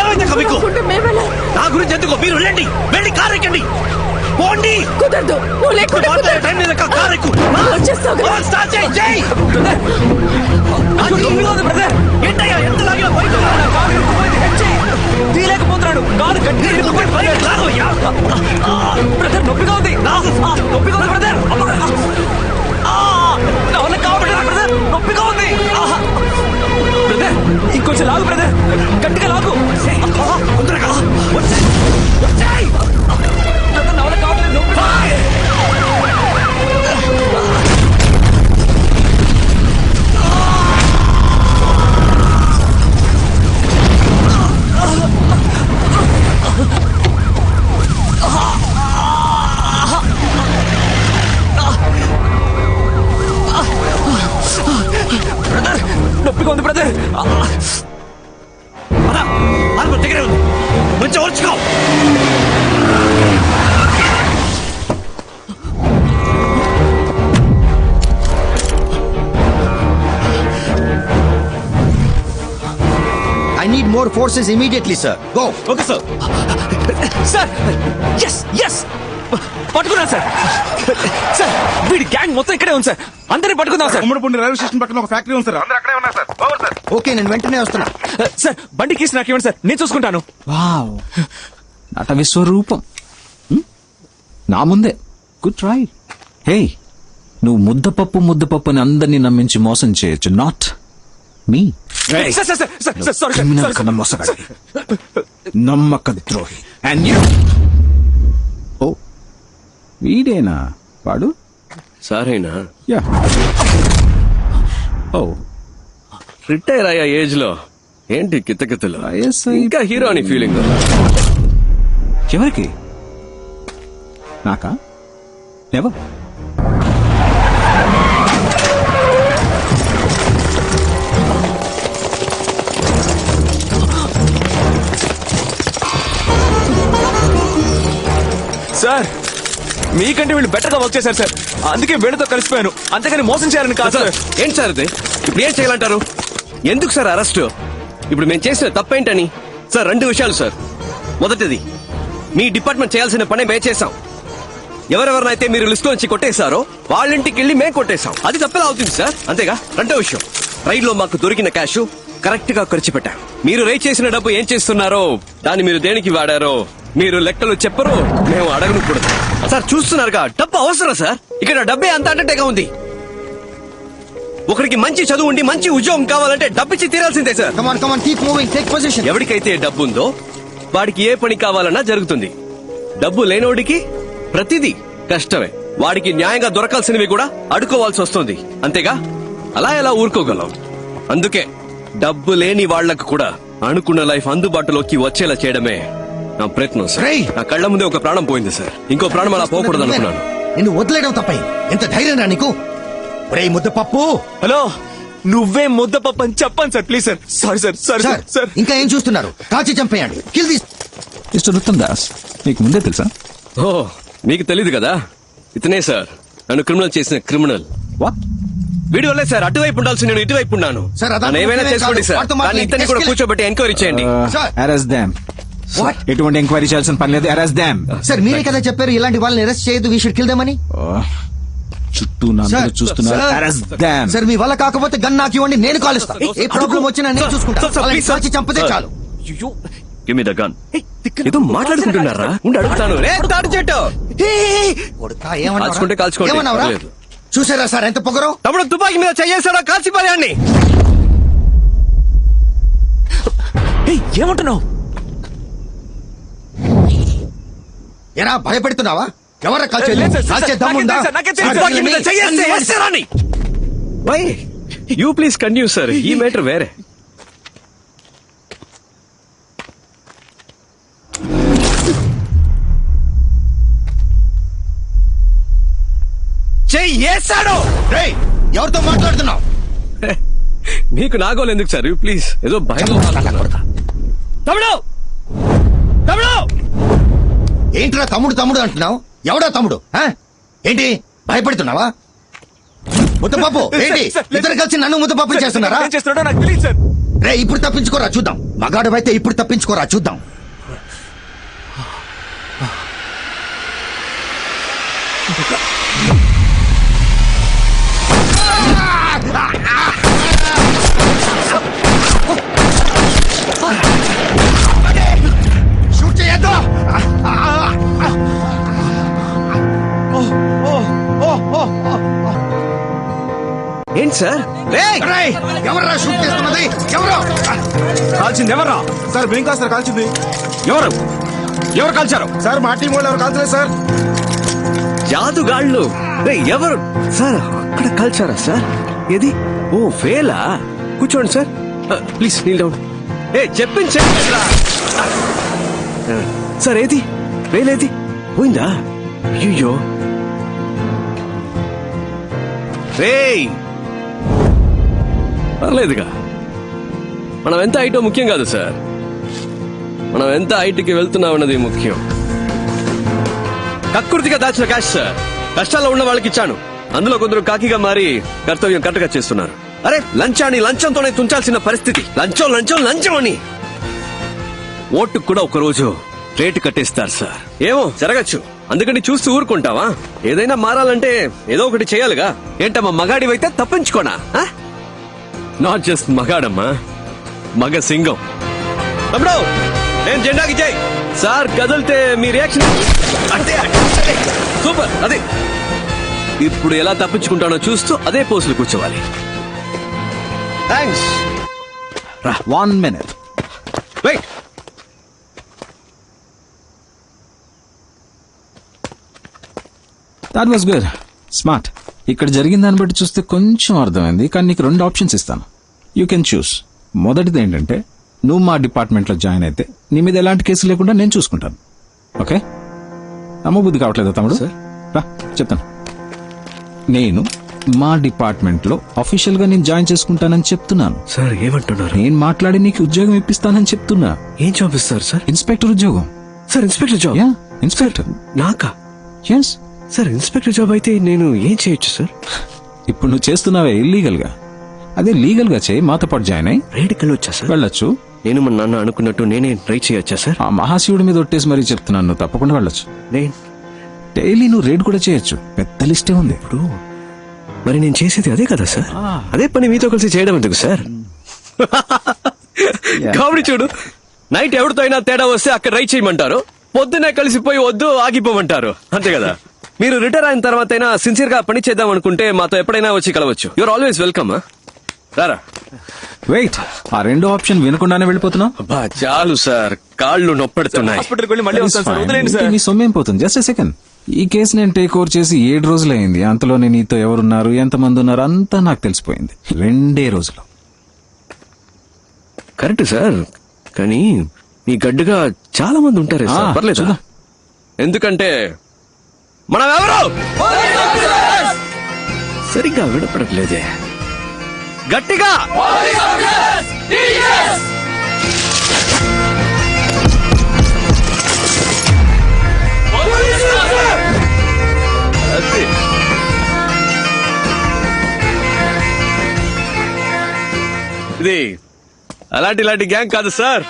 ఏమైంది అక్క మీకు? నా గురించి ఎందుకు? మీరు వెళ్ళండి వెళ్ళి కారు ఎక్కండి. పోండి. కుదరదు. నువ్వు లేకుంటే మాట్లాడే. టైం లేదు కారు ఎక్కు. వచ్చేస్తావు కదా. స్టార్ట్ చేయి చేయి ఏంటయ్యా ఎంత లాగినా బయట తీయలేకపోతున్నాడు. కాదు గట్టి లాగయ్యా బ్రదర్ నొప్పిగా ఉంది. ఆ, నొప్పిగా ఉంది బ్రదర్. నా వల్ల కావట్లేదు బ్రదర్? నొప్పిగా ఉంది. బ్రదర్ ఇంకొంచెం లాగు brother. నొప్పిగా ఉంది బ్రదర్ ఆ, పద ఆల్బమ్ దగ్గరే ఉంది కొంచెం ఓర్చుకో I need more forces immediately, sir. Go. Okay sir sir yes yes పట్టుకున్నాను సార్ సార్ వీడి గ్యాంగ్ మొత్తం ఇక్కడే ఉంది సార్ అందరినీ పట్టుకుందాం సార్ ఉమ్మడిపూడి రైల్వే స్టేషన్ పక్కన ఒక ఫ్యాక్టరీ ఉంది సార్ అందరూ అక్కడే ఉన్నారు సార్ ఓవర్ సార్ ఓకే నేను వెంటనే వస్తున్నా సార్ బండి కీసి నాకు ఇవ్వండి సార్ నేను చూసుకుంటాను వావ్ నట విశ్వరూపం? నా ముందే గుడ్ ట్రై హే నువ్వు ముద్దపప్పు ముద్దపప్పు అని అందరినీ నమ్మించి మోసం చేయొచ్చు నాట్ మీ నమ్మక ద్రోహి అండ్ యూ వీడేనా? వాడు? సారేనా? యా. ఓ రిటైర్ అయ్యా ఏజ్లో ఏంటి కితకితలు? ఇంకా హీరో అని ఫీలింగ్. ఎవరికి? నాకా? ఎవరు? సార్ మీకంటే వీళ్ళు బెటర్గా వర్క్ చేశారు సార్ అందుకే వీళ్ళతో కలిసిపోయాను. అంతేగాని మోసం చేయాలని కాదు సార్ ఏంటి సార్ ఇది? ఇప్పుడు ఏం చేయాలంటారు? ఎందుకు సార్ అరెస్ట్? ఇప్పుడు మేము చేసిన తప్పేంటని? సార్ రెండు విషయాలు సార్. మొదటిది మీ డిపార్ట్మెంట్ చేయాల్సిన పని మేము చేశాం. ఎవరెవరినైతే మీరు లిస్ట్ నుంచి కొట్టేశారో వాళ్ళ ఇంటికి వెళ్ళి మేము కొట్టేశాం. అది తప్పేలా అవుతుంది సార్? అంతేగా? రెండో విషయం రైల్లో మాకు దొరికిన క్యాష్ కరెక్ట్గా ఖర్చు పెట్టాం. మీరు రేట్ చేసిన డబ్బు ఏం చేస్తున్నారో దాన్ని మీరు దేనికి వాడారో మీరు లెక్కలు చెప్పరు మేము అడగను కూడా. సార్ చూస్తున్నారుగా డబ్బు అవసరం సార్. ఇక్కడ డబ్బే అంత అంటేగా ఉంది. ఒకరికి మంచి చదువు ఉండి మంచి ఉద్యోగం కావాలంటే డబ్బిచ్చి తీరాల్సిందే sir. Come on, keep moving. Take position. ఎవరికైతే డబ్బు ఉందో వాడికి ఏ పని కావాలన్నా జరుగుతుంది. డబ్బు లేనోడికి ప్రతిదీ కష్టమే. వాడికి న్యాయంగా దొరకాల్సినవి కూడా అడుకోవాల్సి వస్తుంది. అంతేగా? అలా ఎలా ఊరుకోగలం? అందుకే డబ్బు లేని వాళ్ళకు కూడా అనుకున్న లైఫ్ అందుబాటులోకి వచ్చేలా చేయడమే నా ప్రయత్నం సార్. రేయ్! నా కళ్ళ ముందే ఒక ప్రాణం పోయింది సార్. ఇంకో ప్రాణం అలా పోకూడదు అనుకున్నాను. నిన్ను వదిలేయడం తప్పై. ఎంత ధైర్యం రా నీకు. ఒరేయ్ ముద్ద పప్పు హలో? నువ్వే ముద్దపప్పు అని చెప్పండి sir. Please sir. Sorry sir. Sorry sir sir. Sir. ఇంకా ఏం చూస్తున్నారు? కాల్చి చంపేయండి. Kill this mister Uttam Das మీకు ముందే తెలుసా? ఓ మీకు తెలీదు కదా? ఇతనే సార్. నన్ను క్రిమినల్ చేసిన క్రిమినల్. వాట్ వీడి వల్లే సార్. అటువైపు ఉండాల్సి నేను ఇటువైపు ఉన్నాను. సార్, నన్ను ఏమైనా చేసుకోండి. సార్. వాడితో కానీ మాట్లాడి ఇతన్ని కూడా కూర్చోబెట్టి ఎంక్వైరీ చేయండి. Sir. Arrest them What? ఎటువంటి ఎంక్వైరీ చేయాల్సిన పని లేదు. అరెస్ట్ దామ్ సార్ మీరే కదా చెప్పారు ఇలాంటి వాళ్ళని అరెస్ట్ చేయొద్దు వీ షుడ్ కిల్ దెమ్ అని? చుట్టూ నా సార్, చూస్తున్నారు. సార్, అరెస్ట్ దామ్ సార్ మీ వల్ల కాకపోతే గన్ నాకు ఇవ్వండి నేను కాలుస్తా. ఏ ప్రాబ్లం వచ్చినా నేను సార్, చూసుకుంటా. please. కాల్చి చంపితే. చాలు. అయ్యో. గివ్ మీ ద గన్ ఏదో మాట్లాడుకుంటున్నారా? ఉండి అడుగుతాను. రే తాడు చెట్టు. కొడుకా, ఏమన్నావురా? కాల్చుకుంటే కాల్చుకోండి, ఏమన్నావురా? పర్లేదు. చూసారా సార్ ఎంత పొగరు? తమ్ముడు తుపాకీ మీద చెయ్యేసాడా? కాల్చిపోయాన్ని ఏయ్, ఏమంటున్నావు? ఎరా భయపెడుతున్నావా? ఎవరా కాల్చేది why. You please continue sir ఈ మ్యాటర్ వేరే. ఎవరితో మాట్లాడుతున్నావు? నీకు నాగోలు ఎందుకు సార్ యూ ప్లీజ్ ఏదో భయం తమ్ముడు! తమ్ముడు! ఏంట్రా తమ్ముడు తమ్ముడు అంటున్నావు? ఎవడా తమ్ముడు? ఆ? ఏంటి? భయపెడుతున్నావా? ముద్దపప్పు ఏంటి? ఇద్దరు కలిసి నన్ను ముద్దపప్పు చేస్తున్నారా? రే ఇప్పుడు తప్పించుకోరా చూద్దాం. మగాడు అయితే ఇప్పుడు తప్పించుకోరా చూద్దాం. షూట్ ఏంటి సార్? రేయ్, ఎవర్రా షూట్ చేస్తున్నది ఎవరు? కాల్చింది ఎవరా? సార్ మేము కాదు సార్ కాల్చింది. ఎవరు? ఎవరు కాల్చారు? సార్ మా టీం వాళ్ళు ఎవరు కాల్చలేదు సార్. జాదుగాళ్ళు. ఎవరు? సార్ అక్కడ కాల్చారా సార్? ఏది? ఓ ఫేలా కూర్చోండి సార్. ప్లీజ్ నీల్ డౌన్ ఏ చెప్పింది సార్ ఏది? వేలేది పోయిందా? అయ్యో రేయ్! పర్లేదుగా మనం ఎంత హైటో ముఖ్యం కాదు సార్. మనం ఎంత హైట్కి వెళ్తున్నామన్నది ముఖ్యం. కక్కుర్తిగా దాచిన క్యాష్ సార్. కష్టాల్లో ఉన్న వాళ్ళకి ఇచ్చాను. అందులో కొందరు కాకిగా మారి కర్తవ్యం కరెక్ట్గా చేస్తున్నారు. అరే లంచాన్ని లంచంతోనే తుంచాల్సిన పరిస్థితి. లంచం లంచం లంచం అని. ఓటుకు కూడా ఒక రోజు రేటు కట్టేస్తారు సార్. ఏమో జరగచ్చు. అందుకని చూస్తూ ఊరుకుంటావా? ఏదైనా మారాలంటే ఏదో ఒకటి చేయాలిగా. ఏంటమ్మా మగాడివైతే తప్పించుకోనా? నాట్ జస్ట్ మగాడమ్మా మగ సింగం తమ్ముడు నేను జెండాకి జై సార్ కదిలితే మీ రియాక్షన్ అంతే. సూపర్ అదే. ఇప్పుడు ఎలా తప్పించుకుంటానో చూస్తూ అదే పోజులు కూర్చోవాలి. Thanks one minute wait that was good smart ఇక్కడ జరిగిన దాన్ని బట్టి చూస్తే కొంచెం అర్థమైంది కానీ నీకు రెండు ఆప్షన్స్ ఇస్తాను. యూ కెన్ చూస్ మొదటిది ఏంటంటే నువ్వు మా డిపార్ట్మెంట్లో జాయిన్ అయితే నీ మీద ఎలాంటి కేసు లేకుండా నేను చూసుకుంటాను. ఓకే నమ్మబుద్ధి కావట్లేదా తమ్ముడు? రా చెప్తాను. నేను మా డిపార్ట్మెంట్లో అఫీషియల్గా నేను జాయిన్ చేసుకుంటానని చెప్తున్నాను. సార్ ఏమంటున్నారు? నేను మాట్లాడి నీకు ఉద్యోగం ఇప్పిస్తానని చెప్తున్నా. ఏం జాబ్ ఇస్తారు సార్ ఇన్స్పెక్టర్ ఉద్యోగం. సార్ ఇన్స్పెక్టర్ జాబ్ ఇన్స్పెక్టర్ నాకా? ఎస్ సార్ ఇన్స్పెక్టర్ జాబ్ అయితే నేను ఏం చేయొచ్చు సార్? ఇప్పుడు నువ్వు చేస్తున్నావే ఇల్లీగల్గా అదే లీగల్గా చేయి మాతో పాటు జాయిన్ అయ్యి. రైడ్కి వెళ్ళొచ్చా సార్? వెళ్ళొచ్చు. నేను మా నాన్న అనుకున్నట్టు నేనే ట్రై చేయొచ్చా సార్? ఆ మహాశివుడి మీద ఒట్టేసి మరీ చెప్తున్నాను నువ్వు తప్పకుండా వెళ్ళొచ్చు. నేను? డైలీ నువ్వు రేట్ కూడా చేయొచ్చు. పెద్ద లిస్టే ఉంది. ఇప్పుడు మరి నేను చేసేది అదే కదా సార్? అదే పని మీతో కలిసి చేయడం ఎందుకు సార్? కామెడీ చూడు. నైట్ ఎవరితో అయినా తేడా వస్తే అక్కడ రైట్ చేయమంటారు. పొద్దునే కలిసిపోయి వద్దు ఆగిపోమంటారు. అంతే కదా? మీరు రిటైర్ అయిన తర్వాత అయినా సిన్సియర్గా పని చేద్దాం అనుకుంటే మాతో ఎప్పుడైనా వచ్చి కలవచ్చు. యువర్ ఆల్వేస్ వెల్కమ్ రారా. వెయిట్ ఆ రెండో ఆప్షన్ వినకుండానే వెళ్ళిపోతున్నావు? అబ్బా చాలు సార్. కాళ్ళు నొప్పెడుతున్నాయి. హాస్పిటల్కి వెళ్ళి మళ్ళీ వస్తాను సార్. వదిలేండి సొమ్మేం పోతుంది? జస్ట్ సెకండ్ ఈ కేసు నేను టేక్ ఓవర్ చేసి ఏడు రోజులైంది. అంతలోనే నీతో ఎవరున్నారు ఎంతమంది ఉన్నారు అంతా నాకు తెలిసిపోయింది. రెండే రోజులు. కరెక్ట్ సార్ కానీ మీ గడ్డుగా చాలా మంది ఉంటారే సార్. పర్లేదు. ఎందుకంటే మనం ఎవరు సరిగ్గా వినపడట్లేదే. గట్టిగా. ఇది అలాంటి ఇలాంటి గ్యాంగ్ కాదు సార్.